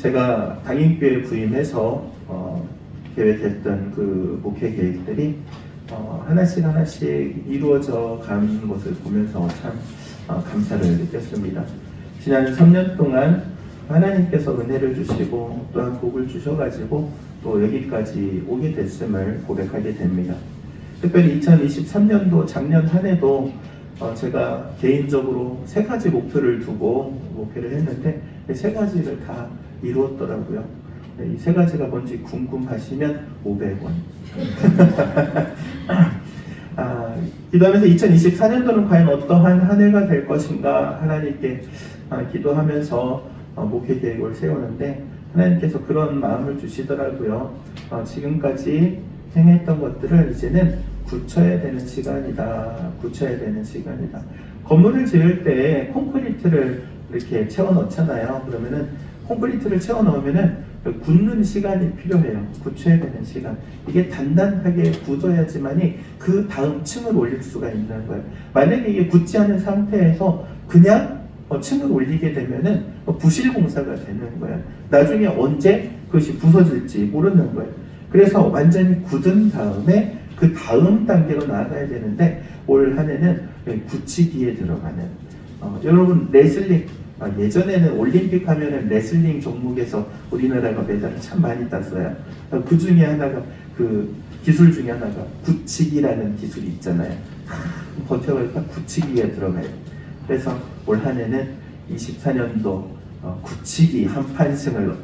제가 당임교회 부임해서 어, 계획했던 그 목회 계획들이 어, 하나씩 하나씩 이루어져 가는 것을 보면서 참 어, 감사를 느꼈습니다. 지난 3년 동안 하나님께서 은혜를 주시고 또한 복을 주셔가지고 또 여기까지 오게 됐음을 고백하게 됩니다. 특별히 2023년도 작년 한 해도 어, 제가 개인적으로 세 가지 목표를 두고 목표를 했는데 이세 가지를 다 이루었더라고요. 이 세 가지가 뭔지 궁금하시면 500원. 아, 기도하면서 2024년도는 과연 어떠한 한 해가 될 것인가 하나님께 아, 기도하면서 어, 목회 계획을 세우는데 하나님께서 그런 마음을 주시더라고요. 어, 지금까지 행했던 것들을 이제는 굳혀야 되는 시간이다. 굳혀야 되는 시간이다. 건물을 지을 때 콘크리트를 이렇게 채워 넣잖아요. 그러면은 콘크리트를 채워 넣으면은 굳는 시간이 필요해요. 굳혀야 되는 시간. 이게 단단하게 굳어야지만이 그 다음 층을 올릴 수가 있는 거예요. 만약에 이게 굳지 않은 상태에서 그냥 어, 층을 올리게 되면은 어, 부실 공사가 되는 거예요. 나중에 언제 그것이 부서질지 모르는 거예요. 그래서 완전히 굳은 다음에 그 다음 단계로 나아가야 되는데 올 한해는 굳히기에 들어가는 어, 여러분 레슬링 아, 예전에는 올림픽 하면은 레슬링 종목에서 우리나라가 메달을 참 많이 땄어요. 어, 그 중에 하나가 그 기술 중에 하나가 굳히기라는 기술이 있잖아요. 하, 버텨가니까 굳히기에 들어가요. 그래서 올 한해는 24년도 어, 굳히기 한 판승을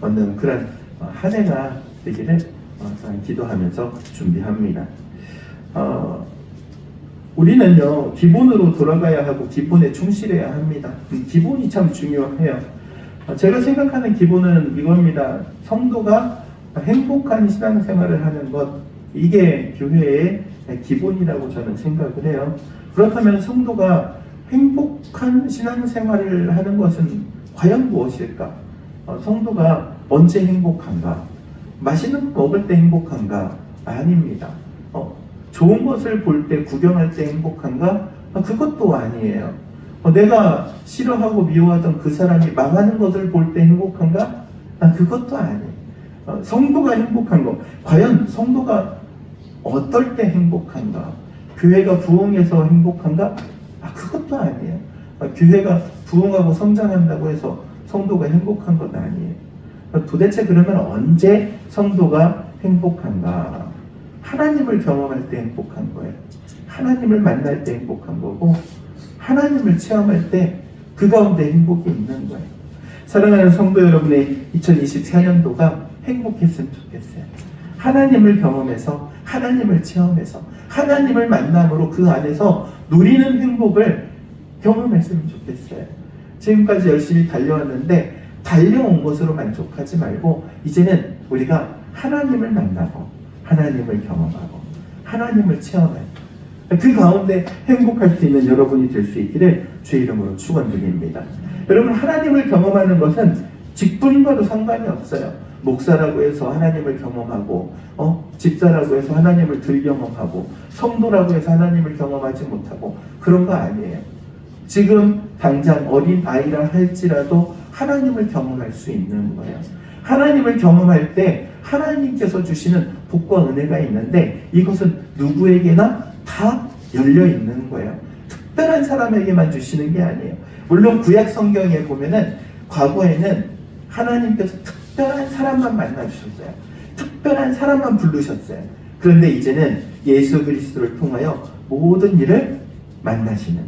얻는 그런 어, 한 해가 되기를 어, 기도하면서 준비합니다. 어, 우리는요 기본으로 돌아가야 하고 기본에 충실해야 합니다. 음, 기본이 참 중요해요. 어, 제가 생각하는 기본은 이겁니다. 성도가 행복한 신앙생활을 하는 것 이게 교회의 기본이라고 저는 생각을 해요. 그렇다면 성도가 행복한 신앙생활을 하는 것은 과연 무엇일까? 어, 성도가 언제 행복한가? 맛있는 거 먹을 때 행복한가? 아닙니다. 어, 좋은 것을 볼 때, 구경할 때 행복한가? 아, 그것도 아니에요. 어, 내가 싫어하고 미워하던 그 사람이 망하는 것을 볼 때 행복한가? 아, 그것도 아니에요. 어, 성도가 행복한 거. 과연 성도가 어떨 때 행복한가? 교회가 부흥해서 행복한가? 아, 그것도 아니에요. 아, 교회가 부흥하고 성장한다고 해서 성도가 행복한 건 아니에요. 아, 도대체 그러면 언제 성도가 행복한가? 하나님을 경험할 때 행복한 거예요. 하나님을 만날 때 행복한 거고, 하나님을 체험할 때 그 가운데 행복이 있는 거예요. 사랑하는 성도 여러분의 2024년도가 행복했으면 좋겠어요. 하나님을 경험해서, 하나님을 체험해서, 하나님을 만남으로 그 안에서 누리는 행복을 경험했으면 좋겠어요. 지금까지 열심히 달려왔는데, 달려온 것으로 만족하지 말고, 이제는 우리가 하나님을 만나고, 하나님을 경험하고, 하나님을 체험하고, 그 가운데 행복할 수 있는 여러분이 될 수 있기를 주의 이름으로 축원드립니다. 여러분 하나님을 경험하는 것은 직분과도 상관이 없어요. 목사라고 해서 하나님을 경험하고, 어 집사라고 해서 하나님을 들 경험하고, 성도라고 해서 하나님을 경험하지 못하고 그런 거 아니에요. 지금 당장 어린 아이라 할지라도 하나님을 경험할 수 있는 거예요. 하나님을 경험할 때 하나님께서 주시는 복과 은혜가 있는데 이것은 누구에게나 다 열려 있는 거예요. 특별한 사람에게만 주시는 게 아니에요. 물론 구약 성경에 보면은 과거에는 하나님께서 특별한 사람만 만나 주셨어요. 특별한 사람만 부르셨어요. 그런데 이제는 예수 그리스도를 통하여 모든 일을 만나시는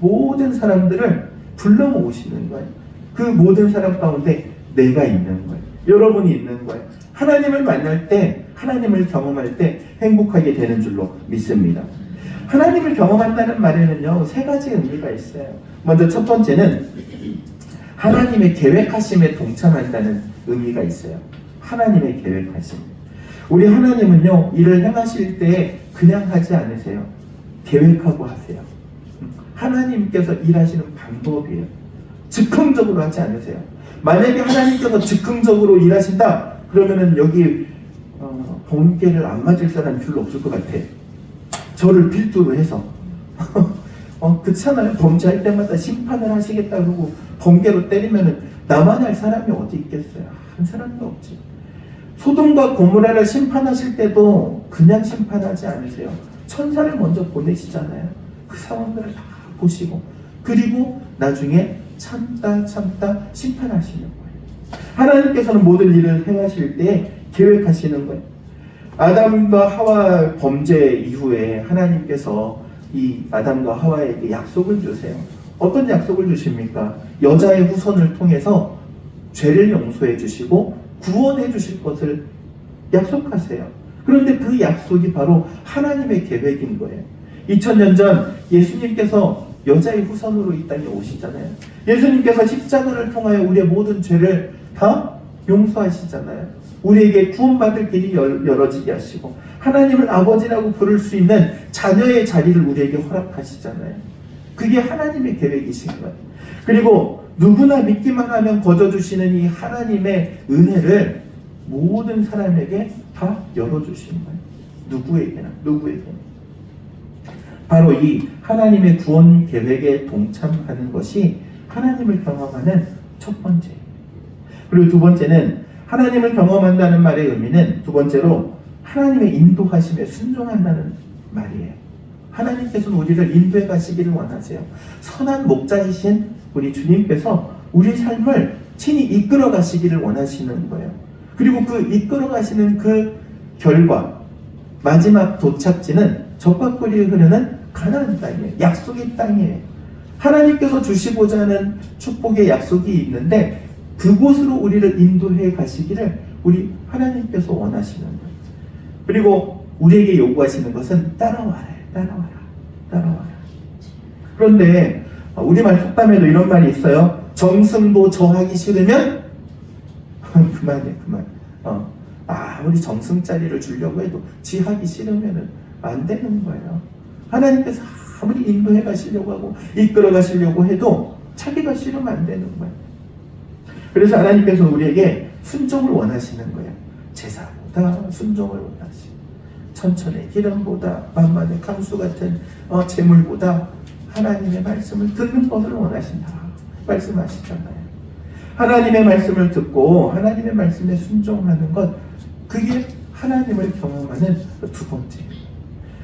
모든 사람들을 불러 모으시는 거예요. 그 모든 사람 가운데 내가 있는 거예요. 여러분이 있는 거예요. 하나님을 만날 때, 하나님을 경험할 때 행복하게 되는 줄로 믿습니다. 하나님을 경험한다는 말에는요, 세 가지 의미가 있어요. 먼저 첫 번째는 하나님의 계획하심에 동참한다는 의미가 있어요. 하나님의 계획하심. 우리 하나님은요, 일을 행하실 때 그냥 하지 않으세요. 계획하고 하세요. 하나님께서 일하시는 방법이에요. 즉흥적으로 하지 않으세요. 만약에 하나님께서 즉흥적으로 일하신다, 그러면은 여기 어, 번개를 안 맞을 사람이 별로 없을 것 같아. 저를 필두로 해서. 어, 그렇잖아요. 범죄할 때마다 심판을 하시겠다 그러고 번개로 때리면은 나만 할 사람이 어디 있겠어요? 한 사람도 없지. 소돔과 고모라를 심판하실 때도 그냥 심판하지 않으세요. 천사를 먼저 보내시잖아요. 그 상황들을 다 보시고 그리고 나중에 참다 참다 심판하시는 거예요. 하나님께서는 모든 일을 행하실 때 계획하시는 거예요. 아담과 하와 범죄 이후에 하나님께서 이 아담과 하와에게 약속을 주세요. 어떤 약속을 주십니까? 여자의 후손을 통해서 죄를 용서해 주시고 구원해 주실 것을 약속하세요. 그런데 그 약속이 바로 하나님의 계획인 거예요. 2000년 전 예수님께서 여자의 후손으로 이 땅에 오시잖아요. 예수님께서 십자가를 통하여 우리의 모든 죄를 다 용서하시잖아요. 우리에게 구원받을 길이 열- 열어지게 하시고 하나님을 아버지라고 부를 수 있는 자녀의 자리를 우리에게 허락하시잖아요. 그게 하나님의 계획이신 거예요. 그리고 누구나 믿기만 하면 거저주시는 이 하나님의 은혜를 모든 사람에게 다 열어주시는 거예요. 누구에게나, 누구에게나. 바로 이 하나님의 구원 계획에 동참하는 것이 하나님을 경험하는 첫 번째. 그리고 두 번째는 하나님을 경험한다는 말의 의미는 두 번째로 하나님의 인도하심에 순종한다는 말이에요. 하나님께서는 우리를 인도해 가시기를 원하세요. 선한 목자이신 우리 주님께서 우리 삶을 친히 이끌어 가시기를 원하시는 거예요. 그리고 그 이끌어 가시는 그 결과 마지막 도착지는 적과 꿀이 흐르는 가나안 땅이에요. 약속의 땅이에요. 하나님께서 주시고자 하는 축복의 약속이 있는데 그곳으로 우리를 인도해 가시기를 우리 하나님께서 원하시는 거예요. 그리고 우리에게 요구하시는 것은 따라와라, 따라와라, 따라와라. 그런데 우리말 속담에도 이런 말이 있어요. 정승도 저하기 싫으면 그만해, 그만. 어, 아무리 정승짜리를 주려고 해도 지하기 싫으면은 안 되는 거예요. 하나님께서 아무리 인도해 가시려고 하고 이끌어 가시려고 해도 자기가 싫으면 안 되는 거예요. 그래서 하나님께서 우리에게 순종을 원하시는 거예요. 제사보다 순종을 원하시고 천천의 기름보다 만만의 강수 같은 어, 재물보다 하나님의 말씀을 듣는 것을 원하신다. 말씀하시잖아요. 하나님의 말씀을 듣고 하나님의 말씀에 순종하는 것 그게 하나님을 경험하는 두 번째.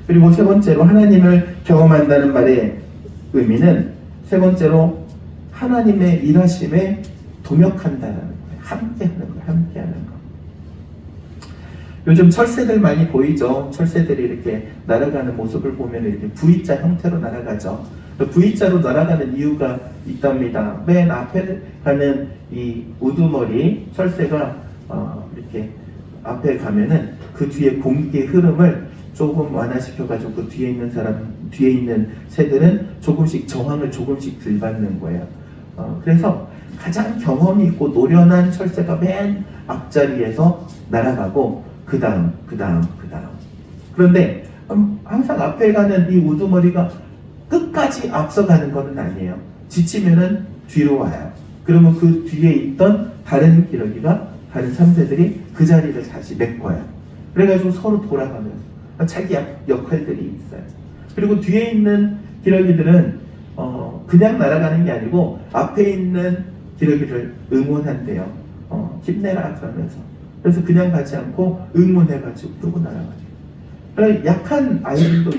그리고 세 번째로 하나님을 경험한다는 말의 의미는 세 번째로 하나님의 일하심에 동역한다는 거예요. 함께하는 거예요. 함께하는 거. 요즘 철새들 많이 보이죠. 철새들이 이렇게 날아가는 모습을 보면 이렇게 V자 형태로 날아가죠. 그 V자로 날아가는 이유가 있답니다. 맨 앞에 가는 이 우두머리 철새가 어, 이렇게 앞에 가면은 그 뒤에 공기의 흐름을 조금 완화시켜가지고 그 뒤에 있는 사람, 뒤에 있는 새들은 조금씩 저항을 조금씩 들받는 거예요. 어, 그래서 가장 경험이 있고 노련한 철새가 맨 앞자리에서 날아가고 그 다음, 그 다음, 그 다음. 그런데 음, 항상 앞에 가는 이 우두머리가 끝까지 앞서가는 것은 아니에요. 지치면은 뒤로 와요. 그러면 그 뒤에 있던 다른 기러기가 다른 삼새들이 그 자리를 다시 메꿔요. 그래가지고 서로 돌아가면서 자기 약- 역할들이 있어요. 그리고 뒤에 있는 기러기들은 어, 그냥 날아가는 게 아니고 앞에 있는 기러기를 응원한대요. 어, 힘내라 그러면서. 그래서 그냥 가지 않고 응원해가지고 끌고. 그러니까 약한 아이들도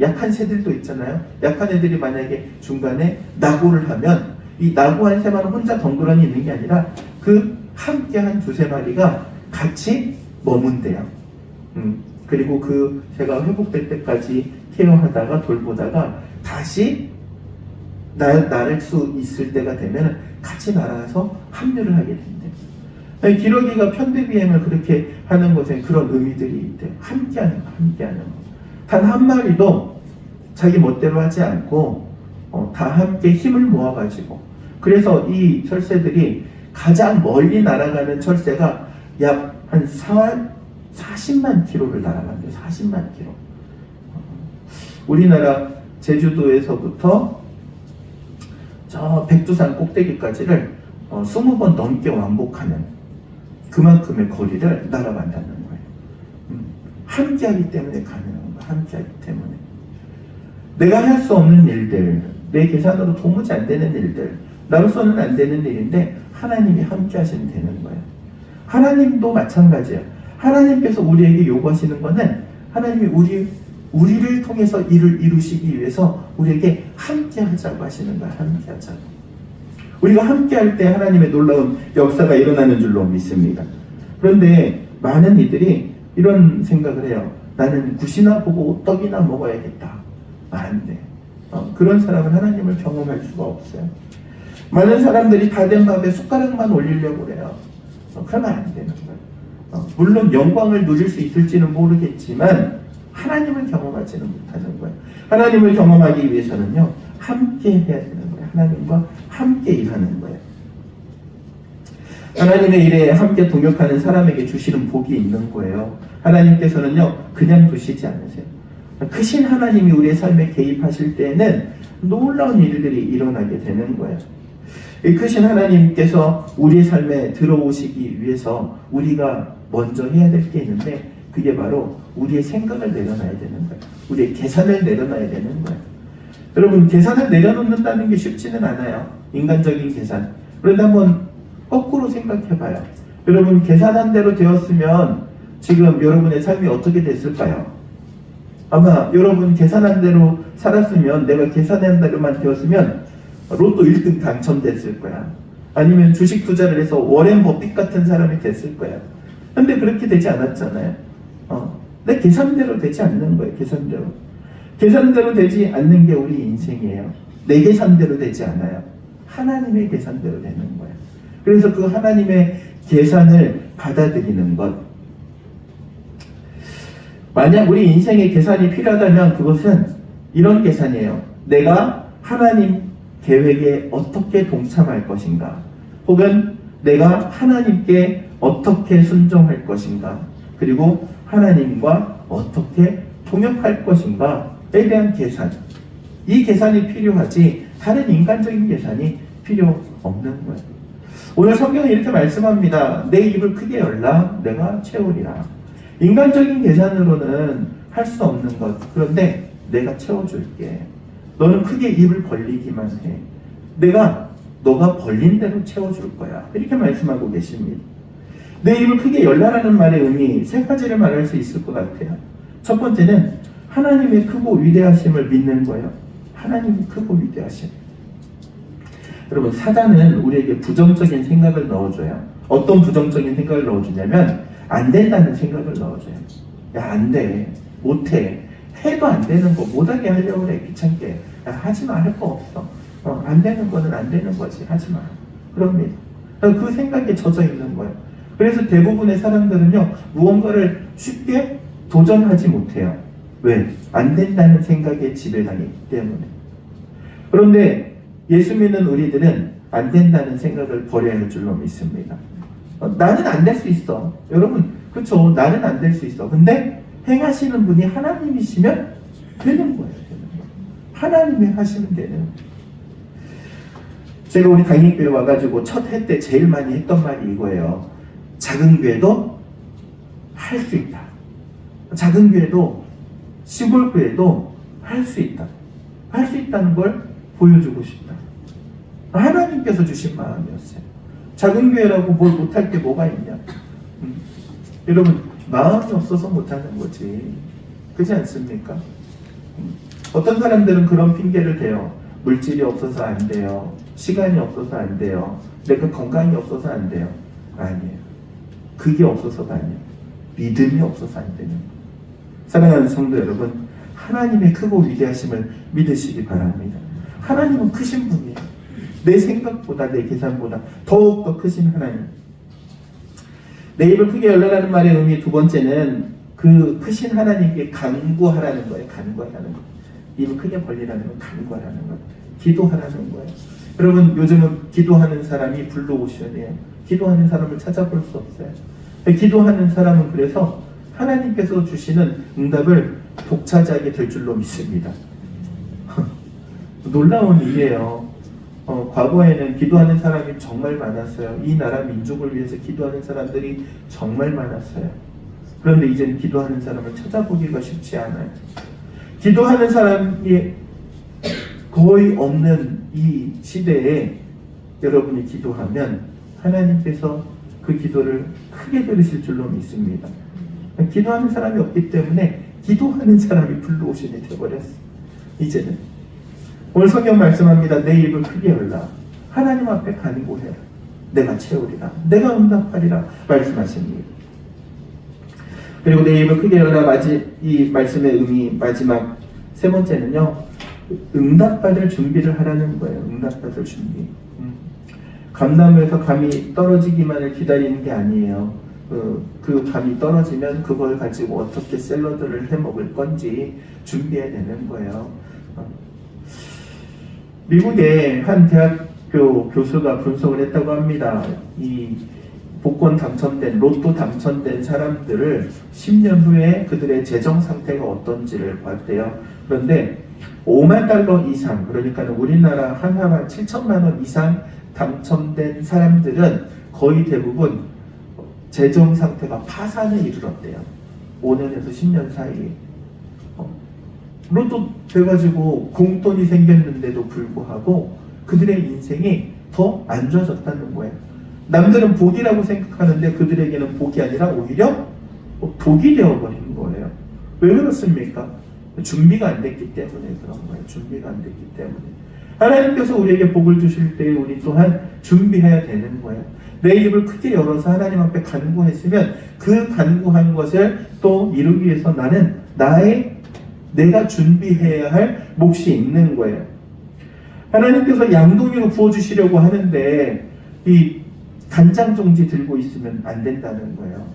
약한 새들도 있잖아요. 약한 애들이 만약에 중간에 낙오를 하면 이 낙오한 새만 혼자 덩그러니 있는 게 아니라 그 함께 한 두세 마리가 같이 머문대요. 음, 그리고 그 새가 회복될 때까지 케어하다가 돌보다가 다시 날, 나를 수 있을 때가 되면 같이 날아가서 합류를 하게 된대요. 아니, 기러기가 편대 비행을 그렇게 하는 것에 그런 의미들이 있대요. 함께하는 거, 함께하는 거. 단 한 마리도 자기 멋대로 하지 않고 어, 다 함께 힘을 모아가지고 그래서 이 철새들이 가장 멀리 날아가는 철새가 약 한 40만 킬로를 날아간대요. 40만 킬로. 어, 우리나라 제주도에서부터 저 백두산 꼭대기까지를 어, 20번 넘게 왕복하는 그만큼의 거리를 날아간다는 거예요. 음, 함께하기 때문에 가능한 거예요. 함께하기 때문에. 내가 할 수 없는 일들, 내 계산으로 도무지 안 되는 일들, 나로서는 안 되는 일인데 하나님이 함께 하시면 되는 거예요. 하나님도 마찬가지예요. 하나님께서 우리에게 요구하시는 것은 하나님이 우리 우리를 통해서 일을 이루시기 위해서 우리에게 함께 하자고 하시는 거예요. 함께 하자고. 우리가 함께 할 때 하나님의 놀라운 역사가 일어나는 줄로 믿습니다. 그런데 많은 이들이 이런 생각을 해요. 나는 굿이나 보고 떡이나 먹어야겠다. 안 돼. 어, 그런 사람은 하나님을 경험할 수가 없어요. 많은 사람들이 다 된 밥에 숟가락만 올리려고 그래요. 어, 그러면 안 되는 거예요. 어, 물론 영광을 누릴 수 있을지는 모르겠지만 하나님을 경험하지는 못하는 거예요. 하나님을 경험하기 위해서는요 함께 해야 되는 거예요. 하나님과 함께 일하는 거예요. 하나님의 일에 함께 동역하는 사람에게 주시는 복이 있는 거예요. 하나님께서는요 그냥 두시지 않으세요. 크신 하나님이 우리의 삶에 개입하실 때에는 놀라운 일들이 일어나게 되는 거예요. 이 크신 하나님께서 우리의 삶에 들어오시기 위해서 우리가 먼저 해야 될 게 있는데 그게 바로 우리의 생각을 내려놔야 되는 거예요. 우리의 계산을 내려놔야 되는 거예요. 여러분 계산을 내려놓는다는 게 쉽지는 않아요. 인간적인 계산. 그런데 한번 거꾸로 생각해봐요. 여러분 계산한 대로 되었으면 지금 여러분의 삶이 어떻게 됐을까요? 아마 여러분 계산한 대로 살았으면 내가 계산한 대로만 되었으면 로또 1등 당첨됐을 거야. 아니면 주식 투자를 해서 워렌 버핏 같은 사람이 됐을 거야. 근데 그렇게 되지 않았잖아요. 어, 내 계산대로 되지 않는 거예요. 계산대로. 계산대로 되지 않는 게 우리 인생이에요. 내 계산대로 되지 않아요. 하나님의 계산대로 되는 거예요. 그래서 그 하나님의 계산을 받아들이는 것. 만약 우리 인생에 계산이 필요하다면 그것은 이런 계산이에요. 내가 하나님 계획에 어떻게 동참할 것인가? 혹은 내가 하나님께 어떻게 순종할 것인가? 그리고 하나님과 어떻게 통역할 것인가에 대한 계산. 이 계산이 필요하지 다른 인간적인 계산이 필요 없는 거예요. 오늘 성경은 이렇게 말씀합니다. 내 입을 크게 열라 내가 채우리라. 인간적인 계산으로는 할 수 없는 것. 그런데 내가 채워줄게. 너는 크게 입을 벌리기만 해. 내가 너가 벌린 대로 채워줄 거야. 이렇게 말씀하고 계십니다. 내 입을 크게 열라라는 말의 의미 세 가지를 말할 수 있을 것 같아요. 첫 번째는 하나님의 크고 위대하심을 믿는 거예요. 하나님이 크고 위대하심. 여러분 사단은 우리에게 부정적인 생각을 넣어줘요. 어떤 부정적인 생각을 넣어주냐면 안 된다는 생각을 넣어줘요. 야 안 돼, 못해, 해도 안 되는 거 못하게 하려고 그래 귀찮게. 야, 하지 마 할 거 없어. 어, 안 되는 거는 안 되는 거지 하지 마. 그럽니다. 그 생각에 젖어 있는 거예요. 그래서 대부분의 사람들은요 무언가를 쉽게 도전하지 못해요. 왜? 안 된다는 생각에 지배당했기 때문에. 그런데 예수 믿는 우리들은 안 된다는 생각을 버려야 할 줄로 믿습니다. 어, 나는 안 될 수 있어. 여러분, 그렇죠. 나는 안 될 수 있어. 근데 행하시는 분이 하나님이시면 되는 거예요. 하나님이 하시면 되는 거예요. 제가 우리 당일교회 와가지고 첫 해 때 제일 많이 했던 말이 이거예요. 작은 교회도 할 수 있다. 작은 교회도 시골 교회도 할 수 있다. 할 수 있다는 걸 보여주고 싶다. 하나님께서 주신 마음이었어요. 작은 교회라고 뭘 못할 게 뭐가 있냐. 음. 여러분 마음이 없어서 못하는 거지. 그렇지 않습니까? 음. 어떤 사람들은 그런 핑계를 대요. 물질이 없어서 안 돼요. 시간이 없어서 안 돼요. 내가 건강이 없어서 안 돼요. 아니에요. 그게 없어서가 아니에요. 믿음이 없어서 안 되는 거예요. 사랑하는 성도 여러분, 하나님의 크고 위대하심을 믿으시기 바랍니다. 하나님은 크신 분이에요. 내 생각보다 내 계산보다 더욱더 크신 하나님. 내 입을 크게 열라라는 말의 의미 두 번째는 그 크신 하나님께 간구하라는 거예요. 간구하라는 거. 입을 크게 벌리라는 건 간구하라는 거. 기도하라는 거예요. 여러분 요즘은 기도하는 사람이 블루오션이에요. 기도하는 사람을 찾아볼 수 없어요. 기도하는 사람은 그래서 하나님께서 주시는 응답을 독차지하게 될 줄로 믿습니다. 놀라운 일이에요. 어, 과거에는 기도하는 사람이 정말 많았어요. 이 나라 민족을 위해서 기도하는 사람들이 정말 많았어요. 그런데 이제는 기도하는 사람을 찾아보기가 쉽지 않아요. 기도하는 사람이 거의 없는 이 시대에 여러분이 기도하면 하나님께서 그 기도를 크게 들으실 줄로 믿습니다. 기도하는 사람이 없기 때문에 기도하는 사람이 불러오신이 되어버렸어. 이제는 오늘 성경 말씀합니다. 내 입을 크게 열라. 하나님 앞에 간구해라. 내가 채우리라. 내가 응답하리라. 말씀하십니다. 그리고 내 입을 크게 열라. 마지 이 말씀의 의미 마지막 세 번째는요. 응답받을 준비를 하라는 거예요. 응답받을 준비. 음. 감나무에서 감이 떨어지기만을 기다리는 게 아니에요. 그, 그 감이 떨어지면 그걸 가지고 어떻게 샐러드를 해 먹을 건지 준비해야 되는 거예요. 어. 미국의 한 대학교 교수가 분석을 했다고 합니다. 이 복권 당첨된 로또 당첨된 사람들을 10년 후에 그들의 재정 상태가 어떤지를 봤대요. 그런데 5만 달러 이상, 그러니까 우리나라 한화만 7천만 원 이상 당첨된 사람들은 거의 대부분 재정 상태가 파산에 이르렀대요. 5년에서 10년 사이에. 어, 로또 돼가지고 공돈이 생겼는데도 불구하고 그들의 인생이 더 안 좋아졌다는 거예요. 남들은 복이라고 생각하는데 그들에게는 복이 아니라 오히려 독이 되어버린 거예요. 왜 그렇습니까? 준비가 안 됐기 때문에 그런 거예요. 준비가 안 됐기 때문에. 하나님께서 우리에게 복을 주실 때 우리 또한 준비해야 되는 거예요. 내 입을 크게 열어서 하나님 앞에 간구했으면 그 간구한 것을 또 이루기 위해서 나는 나의 내가 준비해야 할 몫이 있는 거예요. 하나님께서 양동이로 부어주시려고 하는데 이 간장 종지 들고 있으면 안 된다는 거예요.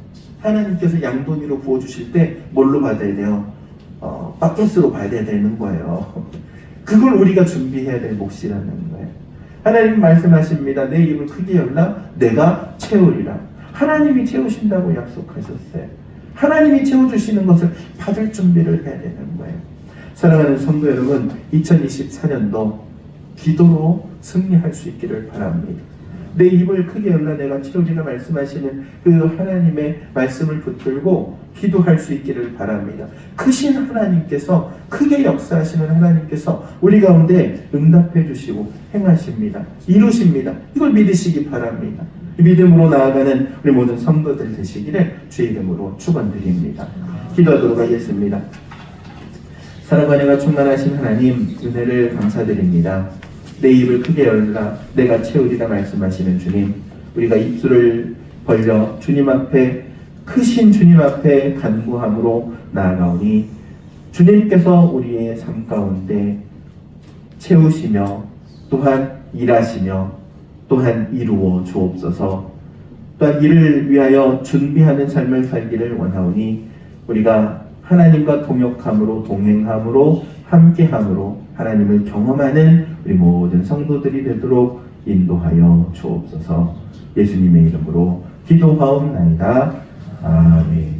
하나님께서 양동이로 부어주실 때 뭘로 받아야 돼요? 어, 바켓으로 받아야 되는 거예요. 그걸 우리가 준비해야 될 몫이라는 거예요. 하나님 말씀하십니다. 내 입을 크게 열라 내가 채우리라. 하나님이 채우신다고 약속하셨어요. 하나님이 채워주시는 것을 받을 준비를 해야 되는 거예요. 사랑하는 성도 여러분, 2024년도 기도로 승리할 수 있기를 바랍니다. 내 입을 크게 열라 내가 채우리라 말씀하시는 그 하나님의 말씀을 붙들고 기도할 수 있기를 바랍니다. 크신 하나님께서 크게 역사하시는 하나님께서 우리 가운데 응답해 주시고 행하십니다. 이루십니다. 이걸 믿으시기 바랍니다. 믿음으로 나아가는 우리 모든 성도들 되시기를 주의 이름으로 축원드립니다. 기도하도록 하겠습니다. 사랑과 내가 충만하신 하나님 은혜를 감사드립니다. 내 입을 크게 열라 내가 채우리라 말씀하시는 주님 우리가 입술을 벌려 주님 앞에 크신 주님 앞에 간구함으로 나아가오니 주님께서 우리의 삶 가운데 채우시며 또한 일하시며 또한 이루어 주옵소서 또한 이를 위하여 준비하는 삶을 살기를 원하오니 우리가 하나님과 동역함으로 동행함으로 함께함으로 하나님을 경험하는 우리 모든 성도들이 되도록 인도하여 주옵소서 예수님의 이름으로 기도하옵나이다. 아멘.